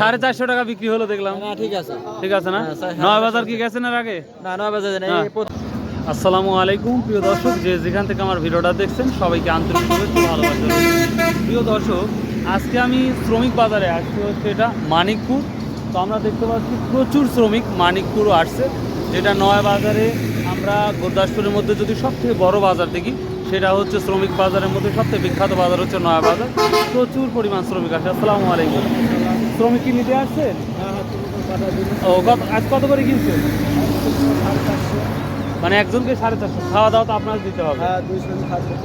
সাড়ে চারশো টাকা বিক্রি হলো দেখলাম। ঠিক আছে। ঠিক আছে না? হ্যাঁ, নয় বাজার কি গেছেন এর আগে? না নয় হ্যাঁ। আসসালামু আলাইকুম প্রিয় দর্শক যে যেখান থেকে আমার ভিডিওটা দেখছেন সবাইকে আন্তরিক ভালোবাসা। প্রিয় দর্শক আজকে আমি শ্রমিক বাজারে আসছি হচ্ছে এটা মানিকপুর। তো আমরা দেখতে পাচ্ছি প্রচুর শ্রমিক মানিকপুরও আসছে যেটা নয় বাজারে আমরা গুরদাসপুরের মধ্যে যদি সবথেকে বড় বাজার দেখি সেটা হচ্ছে শ্রমিক বাজারের মধ্যে সবথেকে বিখ্যাত বাজার হচ্ছে নয়া বাজার। প্রচুর পরিমাণ শ্রমিক আসে। আসসালামু আলাইকুম। শ্রমিক কি নিতে আসছেন ও কত আজ কত করে কিনছেন মানে একজনকে সাড়ে চারশো। খাওয়া দাওয়া তো আপনার দিতে হবে। হ্যাঁ,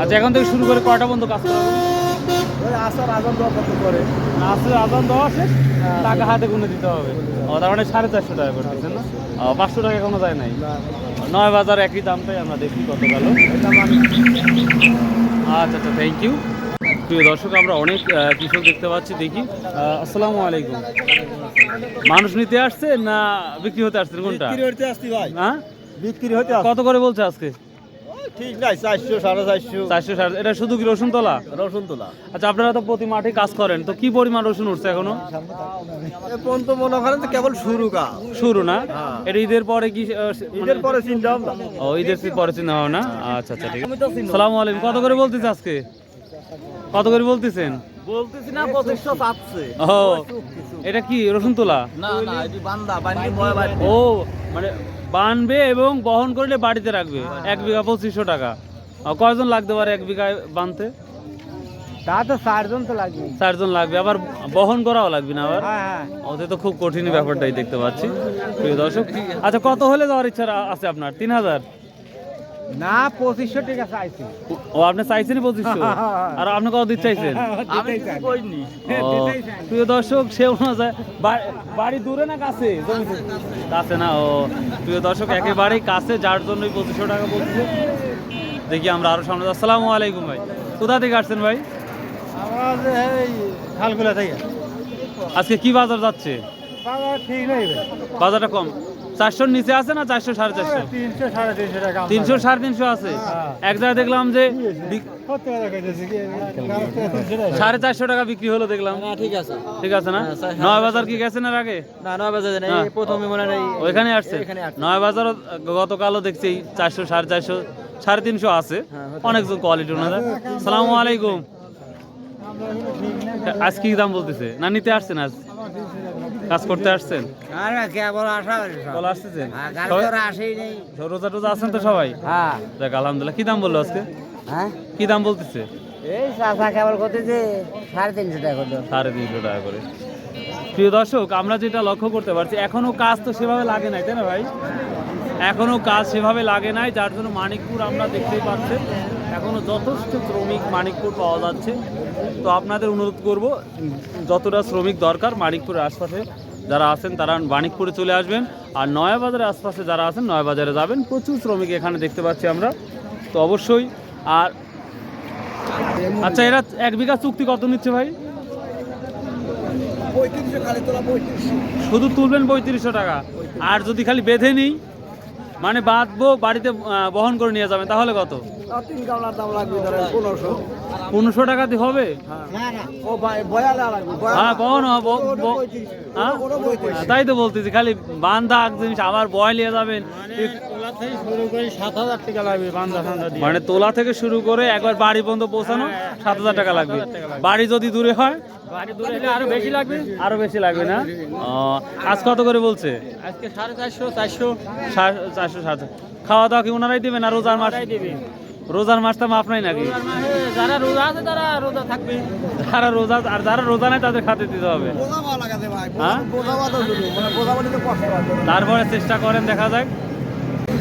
আচ্ছা এখন থেকে শুরু করে কয়টা পর্যন্ত কাজ করা হবে? ওই আসার আজান দেওয়া কত করে। আদান দেওয়া শেষ। টাকা হাতে গুনে দিতে হবে। ও তার মানে সাড়ে চারশো টাকা না? ও, পাঁচশো টাকা এখনও যায় নাই। নয় বাজার একই দামটাই আমরা দেখি কত গেল আচ্ছা আচ্ছা থ্যাংক ইউ প্রিয় দর্শক আমরা অনেক কৃষক দেখতে পাচ্ছি দেখি। আসসালামু আলাইকুম। মানুষ নিতে আসছে না বিক্রি হতে আসছেন কোনটা? বিক্রি হইতে আসছি ভাই। হ্যাঁ? বিক্রি আসছি। কত করে বলছে আজকে? ঠিক নাই চারশো সাড়ে চারশো। চারশো সাড়ে এটা শুধু কি রসুন তোলা রসুন তোলা আচ্ছা আপনারা তো প্রতি মাঠে কাজ করেন তো কি পরিমাণ রসুন উঠছে এখনও? মনে করেন তো কেবল শুরু কা শুরু না? হ্যাঁ। এটা ঈদের পরে কি ঈদের পরে চিন্তা ও ঈদের পরে চিন্তা ভাবনা? আচ্ছা আচ্ছা ঠিক আছে। সালামু আলাইকুম। কত করে বলতেছে আজকে? কত করে বলতেছেন? বলতেছি না পঁচিশশো চাচ্ছে। ও এটা কি রসুন তোলা? না না বান্দা ও মানে বানবে এবং বহন করলে বাড়িতে রাখবে। এক বিঘা পঁচিশশো টাকা। কয়জন লাগতে পারে এক বিঘায় বানতে? তা তো চারজন তো লাগবে চারজন লাগবে আবার বহন করাও লাগবে না আবার? হ্যাঁ হ্যাঁ। ওতে তো খুব কঠিন ব্যাপারটাই দেখতে পাচ্ছি প্রিয় দর্শক। আচ্ছা কত হলে যাওয়ার ইচ্ছা আছে আপনার? তিন হাজার? না পঁচিশশো টাকা চাইছি। ও আপনি চাইছেন পঁচিশশো? আর আপনি কত দিতে চাইছেন আমি কিছু করিনি। প্রিয় দর্শক সে অনুযায়ী বাড়ি দূরে না কাছে? কাছে না ও। প্রিয় দর্শক একেবারেই কাছে যার জন্যই পঁচিশশো টাকা বলছে। দেখি আমরা আরও সামনে আসসালামু আলাইকুম ভাই। কোথা থেকে আসছেন ভাই? খালগুলা থেকে। আজকে কি বাজার যাচ্ছে? বাবা ঠিক নেই বাজারটা কম? চারশোর নিচে আছে না চারশো সাড়ে চারশো? তিনশো সাড়ে তিনশো তিনশো সাড়ে তিনশো আছে। এক জায়গায় দেখলাম যে বি- কত টাকা কইতেছে কি? সাড়ে চারশো টাকা বিক্রি হলো দেখলাম। ঠিক আছে। ঠিক আছে না? হ্যাঁ, নয় বাজার কি গেছেন এর আগে? না নয় বাজে না হ্যাঁ। এই প্রথমে মনে নেই ওইখানে আসছে। নয় বাজারও গতকালও দেখছি চারশো সাড়ে চারশো সাড়ে তিনশো আছে। অনেক অনেকজন কোয়ালিটি ওনাদের। সালামু আলাইকুম। আজ কি দাম বলতেছে? না নিতে আসছেন আজ? কাজ করতে আসছেন? রোজা টোজা আছেন তো সবাই? হ্যাঁ। দেখ আলহামদুলিল্লাহ। কি দাম বলল আজকে? হ্যাঁ? কি দাম বলতেছে? এই চাষা কেবল করতেছে সাড়ে তিনশো টাকা করতো সাড়ে তিনশো টাকা করে। প্রিয় দর্শক আমরা যেটা লক্ষ্য করতে পারছি এখনও কাজ তো সেভাবে লাগে নাই তাই না ভাই? এখনও কাজ সেভাবে লাগে নাই যার জন্য মানিকপুর আমরা দেখতেই পাচ্ছেন। এখনও যথেষ্ট শ্রমিক মানিকপুর পাওয়া যাচ্ছে। তো আপনাদের অনুরোধ করব যতটা শ্রমিক দরকার মানিকপুরের আশপাশে যারা আছেন তারা মানিকপুরে চলে আসবেন। আর নয়া বাজারের আশপাশে যারা আছেন নয়া বাজারে যাবেন প্রচুর শ্রমিক এখানে দেখতে পাচ্ছি আমরা। তো অবশ্যই আর আচ্ছা এরা এক বিঘা চুক্তি কত নিচ্ছে ভাই? শুধু তুলবেন পঁয়ত্রিশশো টাকা। আর যদি খালি বেঁধে নিই মানে বাঁধবো বাড়িতে বহন করে নিয়ে যাবেন তাহলে কত? তিন কামলার দাম লাগবে পনেরোশো। পনেরোশো টাকা দিয়ে হবে? লাগবে হ্যাঁ বহন হ- ব- ব- হ্যাঁ? তাই তো বলতেছি খালি বান্ধা এক জিনিস আবার বয় নিয়ে যাবেন। তোলা থেকে শুরু করে সাত হাজার টাকা লাগবে বান্দা ফান্দা দিয়ে। মানে তোলা থেকে শুরু করে একবার বাড়ি পর্যন্ত পৌঁছানো সাত হাজার টাকা লাগবে। বাড়ি যদি দূরে হয়? বাড়ি দূরে হলে আরও বেশি লাগবে। আরও বেশি লাগবে না? আজ কত করে বলছে? আজকে সাড়ে চারশো চারশো। চারশো সাত খাওয়া দাওয়া কি ওনারাই দিবেন আর রোজার মাস? রোজার মাসটা নাই নাকি? যারা রোজা আছে তারা রোজা থাকবে। যারা রোজা আর যারা রোজা নাই তাদের খাতে দিতে হবে। হ্যাঁ। তারপরে চেষ্টা করেন দেখা যাক।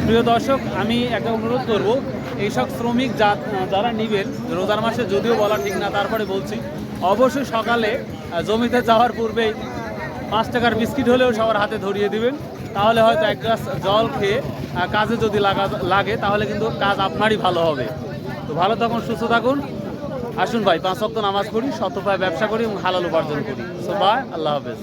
প্রিয় দর্শক, আমি একটা অনুরোধ করব, এইসব শ্রমিক যা- যারা নিবেন, রোজার মাসে যদিও বলা ঠিক না, তারপরে বলছি, অবশ্যই সকালে জমিতে যাওয়ার পূর্বেই পাঁচ টাকার বিস্কিট হলেও সবার হাতে ধরিয়ে দিবেন। তাহলে হয়তো এক গ্লাস জল খেয়ে কাজে যদি লাগা, লাগে, তাহলে কিন্তু কাজ আপনারই ভালো হবে। তো ভালো থাকুন, সুস্থ থাকুন। আসুন ভাই, পাঁচ সপ্তাহ নামাজ পড়ি শতপায় ব্যবসা করি এবং হালাল উপার্জন করি। সো বাই আল্লাহ হাফেজ।